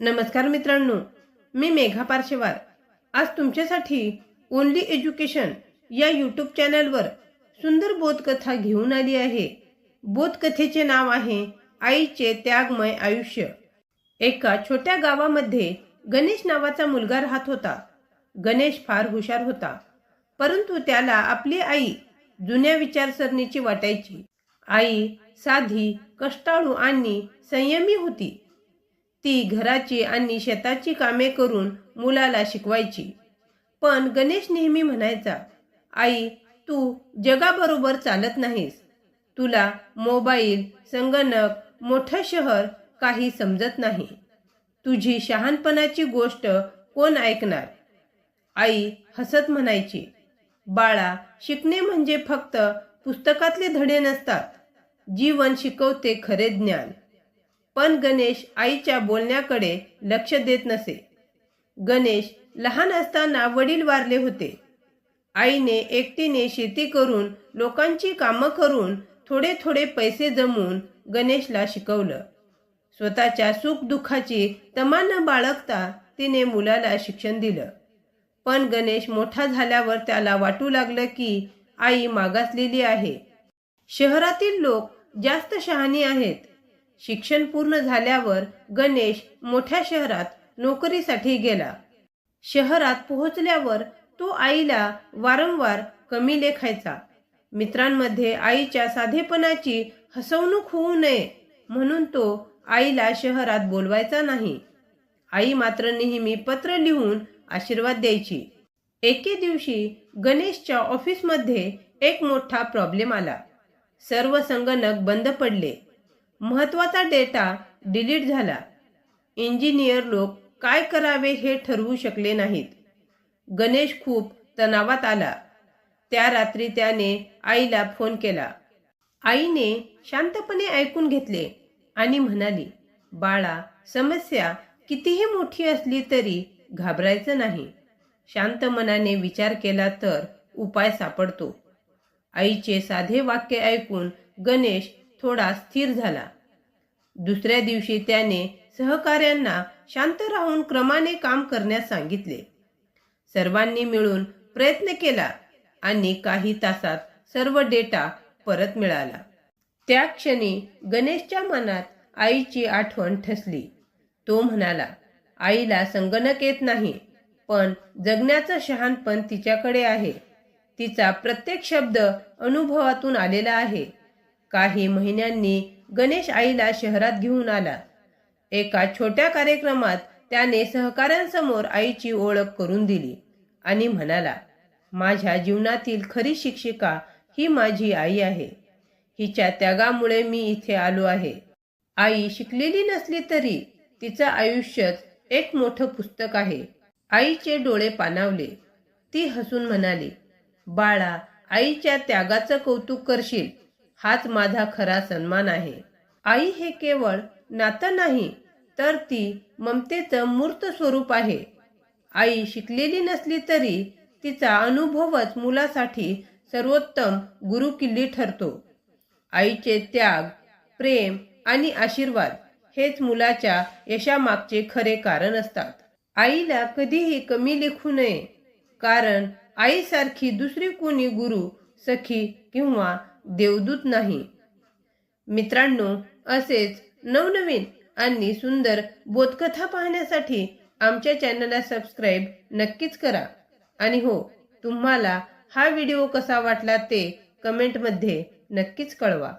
नमस्कार मित्रांनो मी मेघा पार्शेवार आज तुमच्यासाठी ओनली एज्युकेशन या यूट्यूब चॅनलवर सुंदर बोधकथा घेऊन आली आहे. बोधकथेचे नाव आहे आईचे त्यागमय आयुष्य. एका छोट्या गावामध्ये गणेश नावाचा मुलगा राहत होता. गणेश फार हुशार होता. परंतु त्याला आपली आई जुन्या विचारसरणीची वाटायची. आई साधी कष्टाळू आणि संयमी होती. ती घराची आणि शेताची कामे करून मुलाला शिकवायची. पण गणेश नेहमी म्हणायचा आई तू जगाबरोबर चालत नाहीस. तुला मोबाईल संगणक मोठं शहर काही समजत नाही. तुझी शहाणपणाची गोष्ट कोण ऐकणार? आई हसत म्हणायची बाळा शिकणे म्हणजे फक्त पुस्तकातले धडे नसतात. जीवन शिकवते खरे ज्ञान. पण गणेश आईच्या बोलण्याकडे लक्ष देत नसे. गणेश लहान असताना वडील वारले होते. आईने एकटीने शेती करून लोकांची कामं करून थोडे थोडे पैसे जमवून गणेशला शिकवलं. स्वतःच्या सुखदुःखाची तमा न बाळगता तिने मुलाला शिक्षण दिलं. पण गणेश मोठा झाल्यावर त्याला वाटू लागलं की आई मागासलेली आहे. शहरातील लोक जास्त शहाणी आहेत. शिक्षण पूर्ण झाल्यावर गणेश मोठ्या शहरात नोकरीसाठी गेला. शहरात पोहोचल्यावर तो आईला वारंवार कमी लेखायचा. मित्रांमध्ये आईच्या साधेपणाची हसवणूक होऊ नये म्हणून तो आईला शहरात बोलवायचा नाही. आई मात्र नेहमी पत्र लिहून आशीर्वाद द्यायची. एके दिवशी गणेशच्या ऑफिसमध्ये एक मोठा प्रॉब्लेम आला. सर्व संगणक बंद पडले. महत्त्वाचा डेटा डिलीट झाला. इंजिनियर लोक काय करावे हे ठरवू शकले नाहीत. गणेश खूप तणावात आला. त्या रात्री त्याने आईला फोन केला. आईने शांतपणे ऐकून घेतले आणि म्हणाली बाळा समस्या कितीही मोठी असली तरी घाबरायचं नाही. शांत मनाने विचार केला तर उपाय सापडतो. आईचे साधे वाक्य ऐकून गणेश थोडा स्थिर झाला. दुसऱ्या दिवशी त्याने सहकाऱ्यांना शांत राहून क्रमाने काम करण्यास सांगितले. सर्वांनी मिळून प्रयत्न केला आणि काही तासात सर्व डेटा परत मिळाला. त्या क्षणी गणेशच्या मनात आईची आठवण ठसली. तो म्हणाला आईला संगणक येत नाही पण जगण्याचं शहाणपण तिच्याकडे आहे. तिचा प्रत्येक शब्द अनुभवातून आलेला आहे. काही महिन्यांनी गणेश आईला शहरात घेऊन आला. एका छोट्या कार्यक्रमात त्याने सहकाऱ्यांसमोर आईची ओळख करून दिली आणि म्हणाला माझ्या जीवनातील खरी शिक्षिका ही माझी आई आहे. हिच्या त्यागामुळे मी इथे आलो आहे. आई शिकलेली नसली तरी तिचं आयुष्यच एक मोठं पुस्तक आहे. आईचे डोळे पाणावले. ती हसून म्हणाली बाळा आईच्या त्यागाचं कौतुक करशील. हाच माझा खरा सन्मान आहे. आई हे केवळ नातं नाही तर ती ममतेचं मूर्त स्वरूप आहे. आई शिकलेली नसली तरी तिचा अनुभवच मुलासाठी सर्वोत्तम गुरुकिल्ली ठरतो. आईचे त्याग प्रेम आणि आशीर्वाद हेच मुलाच्या यशामागचे खरे कारण असतात. आईला कधीही कमी लेखू नये कारण आईसारखी दुसरी कोणी गुरु सखी किंवा देवदूत नाही. मित्रांनो असेच नवनवीन आणि सुंदर बोधकथा पाहण्यासाठी आमच्या चॅनलला सबस्क्राईब नक्कीच करा. आणि हो तुम्हाला हा व्हिडिओ कसा वाटला ते कमेंटमध्ये नक्कीच कळवा.